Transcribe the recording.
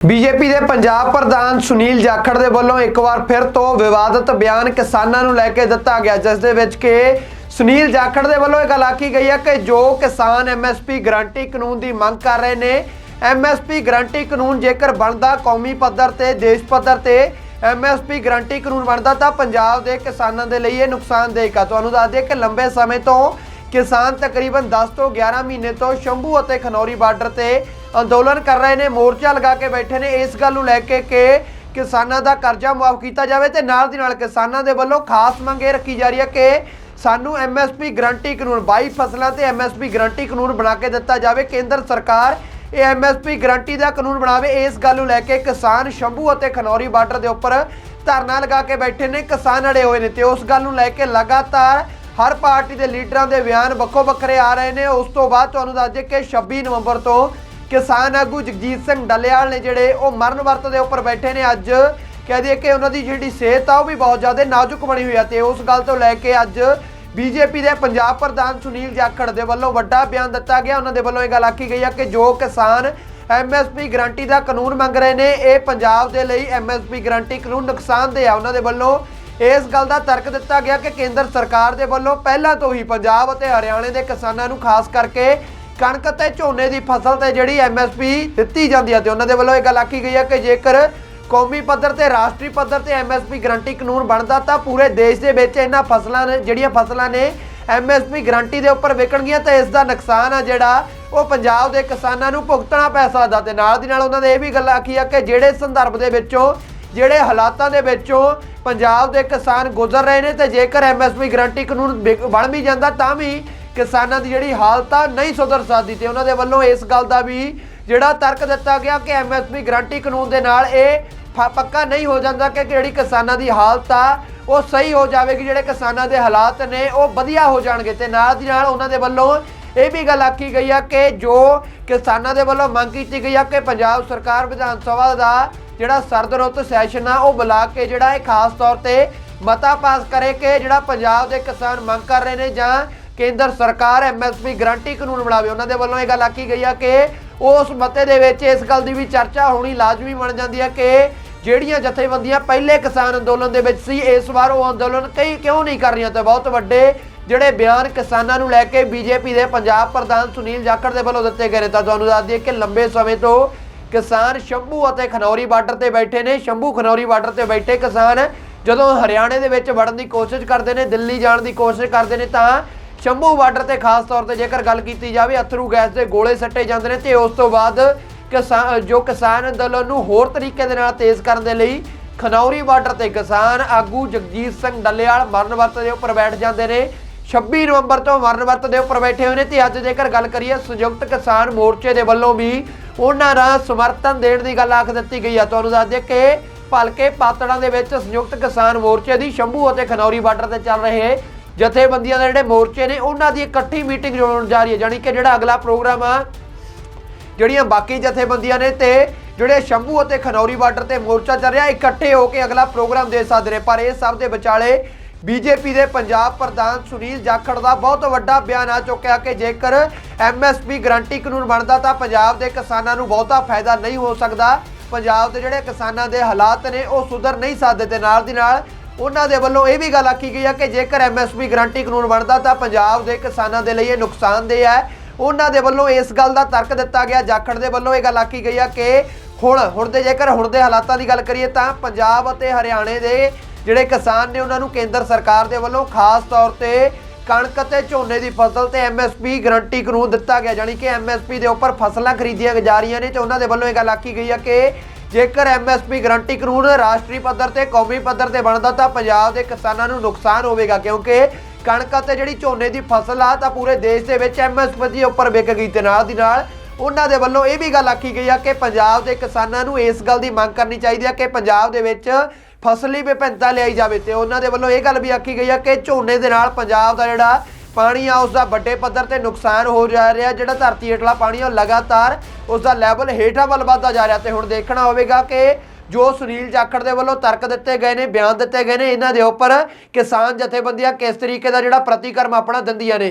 BJP ਦੇ ਪੰਜਾਬ ਪ੍ਰਧਾਨ ਸੁਨੀਲ ਜਾਖੜ ਦੇ ਵੱਲੋਂ ਇੱਕ ਵਾਰ ਫਿਰ ਤੋਂ ਵਿਵਾਦਤ ਬਿਆਨ ਕਿਸਾਨਾਂ ਨੂੰ ਲੈ ਕੇ ਦਿੱਤਾ ਗਿਆ, ਜਿਸ ਦੇ ਵਿੱਚ ਕਿ ਸੁਨੀਲ ਜਾਖੜ ਦੇ ਵੱਲੋਂ ਇਹ ਗੱਲ ਆਖੀ ਗਈ ਹੈ ਕਿ ਜੋ ਕਿਸਾਨ ਐਮਐਸਪੀ ਗਰੰਟੀ ਕਾਨੂੰਨ ਦੀ ਮੰਗ ਕਰ ਰਹੇ ਨੇ, ਐਮਐਸਪੀ ਗਰੰਟੀ ਕਾਨੂੰਨ ਜੇਕਰ ਬਣਦਾ ਕੌਮੀ ਪੱਧਰ ਤੇ, ਦੇਸ਼ ਪੱਧਰ ਤੇ ਐਮਐਸਪੀ ਗਰੰਟੀ ਕਾਨੂੰਨ ਬਣਦਾ ਤਾਂ ਪੰਜਾਬ ਦੇ ਕਿਸਾਨਾਂ ਦੇ ਲਈ ਇਹ ਨੁਕਸਾਨਦੇਹ ਹੈ ਤੁਹਾਨੂੰ ਦੱਸ ਦਈਏ ਕਿ ਲੰਬੇ ਸਮੇਂ ਤੋਂ ਕਿਸਾਨ ਤਕਰੀਬਨ 10 ਤੋਂ 11 ਮਹੀਨੇ ਤੋਂ ਸ਼ੰਭੂ ਅਤੇ ਖਨੌਰੀ ਬਾਰਡਰ ਤੇ ਅੰਦੋਲਨ ਕਰ ਰਹੇ ਨੇ, ਮੋਰਚਾ ਲਗਾ ਕੇ ਬੈਠੇ ਨੇ। ਇਸ ਗੱਲ ਨੂੰ ਲੈ ਕੇ ਕਿ ਕਿਸਾਨਾਂ ਦਾ ਕਰਜ਼ਾ ਮੁਆਫ ਕੀਤਾ ਜਾਵੇ ਤੇ ਨਾਲ ਦੀ ਨਾਲ ਕਿਸਾਨਾਂ ਦੇ ਵੱਲੋਂ ਖਾਸ ਮੰਗ ਇਹ ਰੱਖੀ ਜਾ ਰਹੀ ਹੈ ਕਿ ਸਾਨੂੰ ਐਮਐਸਪੀ ਗਰੰਟੀ ਕਾਨੂੰਨ 22 ਫਸਲਾਂ ਤੇ ਐਮਐਸਪੀ ਗਰੰਟੀ ਕਾਨੂੰਨ ਬਣਾ ਕੇ ਦਿੱਤਾ ਜਾਵੇ। ਕੇਂਦਰ ਸਰਕਾਰ ਇਹ ਐਮਐਸਪੀ ਗਰੰਟੀ ਦਾ ਕਾਨੂੰਨ ਬਣਾਵੇ। ਇਸ ਗੱਲ ਨੂੰ ਲੈ ਕੇ ਕਿਸਾਨ ਸ਼ੰਭੂ ਅਤੇ ਖਨੌਰੀ ਬਾਰਡਰ ਦੇ ਉੱਪਰ ਧਰਨਾ ਲਗਾ ਕੇ ਬੈਠੇ ਨੇ, ਕਿਸਾਨ ਅੜੇ ਹੋਏ ਨੇ ਤੇ ਉਸ ਗੱਲ ਨੂੰ ਲੈ ਕੇ ਲਗਾਤਾਰ ਹਰ ਪਾਰਟੀ ਦੇ ਲੀਡਰਾਂ ਦੇ ਬਿਆਨ ਵੱਖੋ ਵੱਖਰੇ ਆ ਰਹੇ ਨੇ। ਉਸ ਤੋਂ ਬਾਅਦ ਤੁਹਾਨੂੰ ਦੱਸ ਦਈਏ ਕਿ 26 ਨਵੰਬਰ ਤੋਂ ਕਿਸਾਨ ਆਗੂ ਜਗਜੀਤ ਸਿੰਘ ਡੱਲੇਵਾਲ ਨੇ ਜਿਹੜੇ ਉਹ ਮਰਨ ਵਰਤ ਦੇ ਉੱਪਰ ਬੈਠੇ ਨੇ। ਅੱਜ ਕਹਿ ਦਈਏ ਕਿ ਉਹਨਾਂ ਦੀ ਜਿਹੜੀ ਸਿਹਤ ਆ, ਉਹ ਵੀ ਬਹੁਤ ਜ਼ਿਆਦਾ ਨਾਜ਼ੁਕ ਬਣੀ ਹੋਈ ਆ ਤੇ ਉਸ ਗੱਲ ਤੋਂ ਲੈ ਕੇ ਅੱਜ ਬੀਜੇਪੀ ਦੇ ਪੰਜਾਬ ਪ੍ਰਧਾਨ ਸੁਨੀਲ ਜਾਖੜ ਦੇ ਵੱਲੋਂ ਵੱਡਾ ਬਿਆਨ ਦਿੱਤਾ ਗਿਆ। ਉਹਨਾਂ ਦੇ ਵੱਲੋਂ ਇਹ ਗੱਲ ਆਖੀ ਗਈ ਆ ਕਿ ਜੋ ਕਿਸਾਨ ਐਮਐਸਪੀ ਗਰੰਟੀ ਦਾ ਕਾਨੂੰਨ ਮੰਗ ਰਹੇ ਨੇ, ਇਹ ਪੰਜਾਬ ਦੇ ਲਈ ਐਮਐਸਪੀ ਗਰੰਟੀ ਕਾਨੂੰਨ ਨੁਕਸਾਨਦੇਹ ਆ। ਉਹਨਾਂ ਦੇ ਵੱਲੋਂ ਇਸ ਗੱਲ ਦਾ ਤਰਕ ਦਿੱਤਾ ਗਿਆ ਕਿ ਕੇਂਦਰ ਸਰਕਾਰ ਦੇ ਵੱਲੋਂ ਪਹਿਲਾਂ ਤੋਂ ਹੀ ਪੰਜਾਬ ਅਤੇ ਹਰਿਆਣੇ ਦੇ ਕਿਸਾਨਾਂ ਨੂੰ ਖਾਸ ਕਰਕੇ ਕਣਕ ਅਤੇ ਝੋਨੇ ਦੀ ਫਸਲ ਤੇ ਜਿਹੜੀ ਐਮਐਸਪੀ ਦਿੱਤੀ ਜਾਂਦੀ ਹੈ ਤੇ ਉਹਨਾਂ ਦੇ ਵੱਲੋਂ ਇਹ ਗੱਲ ਆਖੀ ਗਈ ਹੈ ਕਿ ਜੇਕਰ ਕੌਮੀ ਪੱਧਰ ਤੇ ਰਾਸ਼ਟਰੀ ਪੱਧਰ ਤੇ ਐਮਐਸਪੀ ਗਰੰਟੀ ਕਾਨੂੰਨ ਬਣਦਾ ਤਾਂ ਪੂਰੇ ਦੇਸ਼ ਦੇ ਵਿੱਚ ਇਹਨਾਂ ਫਸਲਾਂ ਨੇ ਜਿਹੜੀਆਂ ਫਸਲਾਂ ਨੇ ਐਮਐਸਪੀ ਗਰੰਟੀ ਦੇ ਉੱਪਰ ਵਿਕਣਗੀਆਂ ਤਾਂ ਇਸ ਦਾ ਨੁਕਸਾਨ ਆ ਜਿਹੜਾ ਉਹ ਪੰਜਾਬ ਦੇ ਕਿਸਾਨਾਂ ਨੂੰ ਭੁਗਤਣਾ ਪੈ ਸਕਦਾ ਤੇ ਨਾਲ ਦੀ ਨਾਲ ਉਹਨਾਂ ਨੇ ਇਹ ਵੀ ਗੱਲ ਆਖੀ ਆ ਕਿ ਜਿਹੜੇ ਸੰਦਰਭ ਦੇ ਵਿੱਚੋਂ ਜਿਹੜੇ ਹਾਲਾਤਾਂ ਦੇ ਵਿੱਚੋਂ ਪੰਜਾਬ ਦੇ ਕਿਸਾਨ ਗੁਜ਼ਰ ਰਹੇ ਨੇ ਤੇ ਜੇਕਰ ਐਮਐਸਪੀ ਗਰੰਟੀ ਕਾਨੂੰਨ ਵਿਕ- ਬਣ ਵੀ ਜਾਂਦਾ ਤਾਂ ਵੀ ਕਿਸਾਨਾਂ ਦੀ ਜਿਹੜੀ ਹਾਲਤ ਆ ਨਹੀਂ ਸੁਧਰ ਸਕਦੀ ਤੇ ਉਹਨਾਂ ਦੇ ਵੱਲੋਂ ਇਸ ਗੱਲ ਦਾ ਵੀ ਜਿਹੜਾ ਤਰਕ ਦਿੱਤਾ ਗਿਆ ਕਿ ਐਮਐਸਪੀ ਗਰੰਟੀ ਕਾਨੂੰਨ ਦੇ ਨਾਲ ਇਹ ਫ- ਪੱਕਾ ਨਹੀਂ ਹੋ ਜਾਂਦਾ ਕਿ ਜਿਹੜੀ ਕਿਸਾਨਾਂ ਦੀ ਹਾਲਤ ਆ ਉਹ ਸਹੀ ਹੋ ਜਾਵੇਗੀ, ਜਿਹੜੇ ਕਿਸਾਨਾਂ ਦੇ ਹਾਲਾਤ ਨੇ ਉਹ ਵਧੀਆ ਹੋ ਜਾਣਗੇ ਤੇ ਨਾਲ ਦੀ ਨਾਲ ਉਹਨਾਂ ਦੇ ਵੱਲੋਂ ਇਹ ਵੀ ਗੱਲ ਆਖੀ ਗਈ ਆ ਕਿ ਜੋ ਕਿਸਾਨਾਂ ਦੇ ਵੱਲੋਂ ਮੰਗ ਕੀਤੀ ਗਈ ਆ ਕਿ ਪੰਜਾਬ ਸਰਕਾਰ ਵਿਧਾਨ ਸਭਾ ਦਾ ਜਿਹੜਾ ਸਰਦ ਰੁੱਤ ਸੈਸ਼ਨ ਆ, ਉਹ ਬੁਲਾ ਕੇ ਜਿਹੜਾ ਇਹ ਖਾਸ ਤੌਰ ਤੇ ਮਤਾ ਪਾਸ ਕਰੇ ਕਿ ਜਿਹੜਾ ਪੰਜਾਬ ਦੇ ਕਿਸਾਨ ਮੰਗ ਕਰ ਰਹੇ ਨੇ ਜਾਂ ਕੇਂਦਰ ਸਰਕਾਰ ਐਮਐਸਪੀ ਗਰੰਟੀ ਕਾਨੂੰਨ ਬਣਾਵੇ। ਉਹਨਾਂ ਦੇ ਵੱਲੋਂ ਇਹ ਗੱਲ ਆਖੀ ਗਈ ਆ ਕਿ ਉਸ ਮਤੇ ਦੇ ਵਿੱਚ ਇਸ ਗੱਲ ਦੀ ਵੀ ਚਰਚਾ ਹੋਣੀ ਲਾਜ਼ਮੀ ਬਣ ਜਾਂਦੀ ਹੈ ਕਿ ਜਿਹੜੀਆਂ ਜਥੇਬੰਦੀਆਂ ਪਹਿਲੇ ਕਿਸਾਨ ਅੰਦੋਲਨ ਦੇ ਵਿੱਚ ਸੀ, ਇਸ ਵਾਰ ਉਹ ਅੰਦੋਲਨ ਕਈ ਕਿਉਂ ਨਹੀਂ ਕਰ ਰਹੀਆਂ ਤੇ ਬਹੁਤ ਵੱਡੇ ਜਿਹੜੇ ਬਿਆਨ ਕਿਸਾਨਾਂ ਨੂੰ ਲੈ ਕੇ ਬੀਜੇਪੀ ਦੇ ਪੰਜਾਬ ਪ੍ਰਧਾਨ ਸੁਨੀਲ ਜਾਖੜ ਦੇ ਵੱਲੋਂ ਦਿੱਤੇ ਗਏ ਨੇ। ਤਾਂ ਤੁਹਾਨੂੰ ਦੱਸ ਦਈਏ ਕਿ ਲੰਬੇ ਸਮੇਂ ਤੋਂ ਕਿਸਾਨ ਸ਼ੰਭੂ ਅਤੇ ਖਨੌਰੀ ਬਾਰਡਰ ਤੇ ਬੈਠੇ ਨੇ। ਸ਼ੰਭੂ ਖਨੌਰੀ ਬਾਰਡਰ ਤੇ ਬੈਠੇ ਕਿਸਾਨ ਜਦੋਂ ਹਰਿਆਣੇ ਦੇ ਵਿੱਚ ਵੜਨ ਦੀ ਕੋਸ਼ਿਸ਼ ਕਰਦੇ ਨੇ, ਦਿੱਲੀ ਜਾਣ ਦੀ ਕੋਸ਼ਿਸ਼ ਕਰਦੇ ਨੇ, ਤਾਂ ਸ਼ੰਭੂ ਬਾਰਡਰ ਤੇ ਖਾਸ ਤੌਰ ਤੇ ਜੇਕਰ ਗੱਲ ਕੀਤੀ ਜਾਵੇ, ਅਥਰੂ ਗੈਸ ਦੇ ਗੋਲੇ ਸੱਟੇ ਜਾਂਦੇ ਨੇ ਤੇ ਉਸ ਤੋਂ ਬਾਅਦ ਕਿਸਾਨ, ਜੋ ਕਿਸਾਨ ਅੰਦੋਲਨ ਨੂੰ ਹੋਰ ਤਰੀਕੇ ਦੇ ਨਾਲ ਤੇਜ਼ ਕਰਨ ਦੇ ਲਈ ਖਨੌਰੀ ਬਾਰਡਰ ਤੇ ਕਿਸਾਨ ਆਗੂ ਜਗਜੀਤ ਸਿੰਘ ਡੱਲੇਵਾਲ ਮਰਨ ਵਰਤ ਦੇ ਉੱਪਰ ਬੈਠ ਜਾਂਦੇ ਨੇ। 26 ਨਵੰਬਰ ਤੋਂ ਮਰਨ ਵਰਤ ਦੇ ਉੱਪਰ ਬੈਠੇ ਹੋਏ ਨੇ ਤੇ ਅੱਜ ਜੇਕਰ ਗੱਲ ਕਰੀਏ, ਸੰਯੁਕਤ ਕਿਸਾਨ ਮੋਰਚੇ ਦੇ ਵੱਲੋਂ ਵੀ ਉਹਨਾਂ ਦਾ ਸਮਰਥਨ ਦੇਣ ਦੀ ਗੱਲ ਆਖ ਦਿੱਤੀ ਗਈ ਆ। ਤੁਹਾਨੂੰ ਦੱਸ ਦਈਏ ਕਿ ਭਲਕੇ ਪਾਤੜਾਂ ਦੇ ਵਿੱਚ ਸੰਯੁਕਤ ਕਿਸਾਨ ਮੋਰਚੇ ਦੀ ਸ਼ੰਭੂ ਅਤੇ ਖਨੌਰੀ ਬਾਰਡਰ ਤੇ ਚੱਲ ਰਹੇ ਜਥੇਬੰਦੀਆਂ ਦੇ ਜਿਹੜੇ ਮੋਰਚੇ ਨੇ, ਉਹਨਾਂ ਦੀ ਇਕੱਠੀ ਮੀਟਿੰਗ ਹੋਣ ਜਾ ਰਹੀ ਹੈ। ਜਾਨੀ ਕਿ ਜਿਹੜਾ ਅਗਲਾ ਪ੍ਰੋਗਰਾਮ ਆ, ਜਿਹੜੀਆਂ ਬਾਕੀ ਜਥੇਬੰਦੀਆਂ ਨੇ ਤੇ ਜਿਹੜੇ ਸ਼ੰਭੂ ਅਤੇ ਖਨੌਰੀ ਬਾਰਡਰ ਤੇ ਮੋਰਚਾ ਚੱਲ ਰਿਹਾ, ਇਕੱਠੇ ਹੋ ਕੇ ਅਗਲਾ ਪ੍ਰੋਗਰਾਮ ਦੇ ਸਕਦੇ ਨੇ ਪਰ ਇਹ ਸਭ ਦੇ ਵਿਚਾਲੇ ਬੀਜੇਪੀ ਦੇ ਪੰਜਾਬ ਪ੍ਰਧਾਨ ਸੁਨੀਲ ਜਾਖੜ ਦਾ ਬਹੁਤ ਵੱਡਾ ਬਿਆਨ ਆ ਚੁੱਕਿਆ ਕਿ ਜੇਕਰ ਐਮਐਸਪੀ ਗਰੰਟੀ ਕਾਨੂੰਨ ਬਣਦਾ ਤਾਂ ਪੰਜਾਬ ਦੇ ਕਿਸਾਨਾਂ ਨੂੰ ਬਹੁਤਾ ਫਾਇਦਾ ਨਹੀਂ ਹੋ ਸਕਦਾ। ਪੰਜਾਬ ਦੇ ਜਿਹੜੇ ਕਿਸਾਨਾਂ ਦੇ ਹਾਲਾਤ ਨੇ, ਉਹ ਸੁਧਰ ਨਹੀਂ ਸਕਦੇ ਤੇ ਨਾਲ ਦੀ ਨਾਲ ਉਹਨਾਂ ਦੇ ਵੱਲੋਂ ਇਹ ਵੀ ਗੱਲ ਆਖੀ ਗਈ ਆ ਕਿ ਜੇਕਰ ਐਮਐਸਪੀ ਗਰੰਟੀ ਕਾਨੂੰਨ ਬਣਦਾ ਤਾਂ ਪੰਜਾਬ ਦੇ ਕਿਸਾਨਾਂ ਦੇ ਲਈ ਇਹ ਨੁਕਸਾਨਦੇਹ ਹੈ। ਉਹਨਾਂ ਦੇ ਵੱਲੋਂ ਇਸ ਗੱਲ ਦਾ ਤਰਕ ਦਿੱਤਾ ਗਿਆ। ਜਾਖੜ ਦੇ ਵੱਲੋਂ ਇਹ ਗੱਲ ਆਖੀ ਗਈ ਆ ਕਿ ਹੁਣ ਹੁਣ ਦੇ ਜੇਕਰ ਹੁਣ ਦੇ ਹਾਲਾਤਾਂ ਦੀ ਗੱਲ ਕਰੀਏ ਤਾਂ ਪੰਜਾਬ ਅਤੇ ਹਰਿਆਣੇ ਦੇ ਜਿਹੜੇ ਕਿਸਾਨ ਨੇ ਉਹਨਾਂ ਨੂੰ ਕੇਂਦਰ ਸਰਕਾਰ ਦੇ ਵੱਲੋਂ ਖਾਸ ਤੌਰ ਤੇ ਕਣਕ ਅਤੇ ਝੋਨੇ ਦੀ ਫਸਲ ਤੇ ਐਮਐਸਪੀ ਗਰੰਟੀ ਕਾਨੂੰਨ ਦਿੱਤਾ ਗਿਆ ਜਾਨੀ ਕਿ ਐਮਐਸਪੀ ਦੇ ਉੱਪਰ ਫਸਲਾਂ ਖਰੀਦੀਆਂ ਜਾ ਰਹੀਆਂ ਨੇ ਤੇ ਉਹਨਾਂ ਦੇ ਵੱਲੋਂ ਇਹ ਗੱਲ ਆਖੀ ਗਈ ਆ ਕਿ ਜੇਕਰ ਐਮਐਸਪੀ ਗਰੰਟੀ ਕਾਨੂੰਨ ਰਾਸ਼ਟਰੀ ਪੱਧਰ ਤੇ ਕੌਮੀ ਪੱਧਰ ਤੇ ਬਣਦਾ ਤਾਂ ਪੰਜਾਬ ਦੇ ਕਿਸਾਨਾਂ ਨੂੰ ਨੁਕਸਾਨ ਹੋਵੇਗਾ, ਕਿਉਂਕਿ ਕਣਕ ਅਤੇ ਜਿਹੜੀ ਝੋਨੇ ਦੀ ਫਸਲ ਆ ਤਾਂ ਪੂਰੇ ਦੇਸ਼ ਦੇ ਵਿੱਚ ਐਮਐਸਪੀ ਦੇ ਉੱਪਰ ਵਿਕ ਗਈ ਤੇ ਨਾਲ ਦੀ ਨਾਲ ਉਹਨਾਂ ਦੇ ਵੱਲੋਂ ਇਹ ਵੀ ਗੱਲ ਆਖੀ ਗਈ ਆ ਕਿ ਪੰਜਾਬ ਦੇ ਕਿਸਾਨਾਂ ਨੂੰ ਇਸ ਗੱਲ ਦੀ ਮੰਗ ਕਰਨੀ ਚਾਹੀਦੀ ਆ ਕਿ ਪੰਜਾਬ ਦੇ ਵਿੱਚ ਫਸਲੀ ਵਿਭਿੰਨਤਾ ਲਿਆਈ ਜਾਵੇ ਤੇ ਉਹਨਾਂ ਦੇ ਵੱਲੋਂ ਇਹ ਗੱਲ ਵੀ ਆਖੀ ਗਈ ਆ ਕਿ ਝੋਨੇ ਦੇ ਨਾਲ ਪੰਜਾਬ ਦਾ ਜਿਹੜਾ ਪਾਣੀ ਆ ਉਸ ਦਾ ਵੱਡੇ ਪੱਧਰ ਤੇ ਨੁਕਸਾਨ ਹੋ ਜਾ ਰਿਹਾ ਜਿਹੜਾ ਧਰਤੀ ਹੇਠਲਾ ਪਾਣੀ ਆ, ਉਹ ਲਗਾਤਾਰ ਉਸ ਦਾ ਲੈਵਲ ਹੇਠਾਂ ਵੱਲ ਵੱਧਦਾ ਜਾ ਰਿਹਾ ਤੇ ਹੁਣ ਦੇਖਣਾ ਹੋਵੇਗਾ ਕਿ ਜੋ ਸੁਨੀਲ ਜਾਖੜ ਦੇ ਵੱਲੋਂ ਤਰਕ ਦਿੱਤੇ ਗਏ ਨੇ, ਬਿਆਨ ਦਿੱਤੇ ਗਏ ਨੇ, ਇਹਨਾਂ ਦੇ ਉੱਪਰ ਕਿਸਾਨ ਜਥੇਬੰਦੀਆਂ ਕਿਸ ਤਰੀਕੇ ਦਾ ਜਿਹੜਾ ਪ੍ਰਤੀਕਰਮ ਆਪਣਾ ਦਿੰਦੀਆਂ ਨੇ?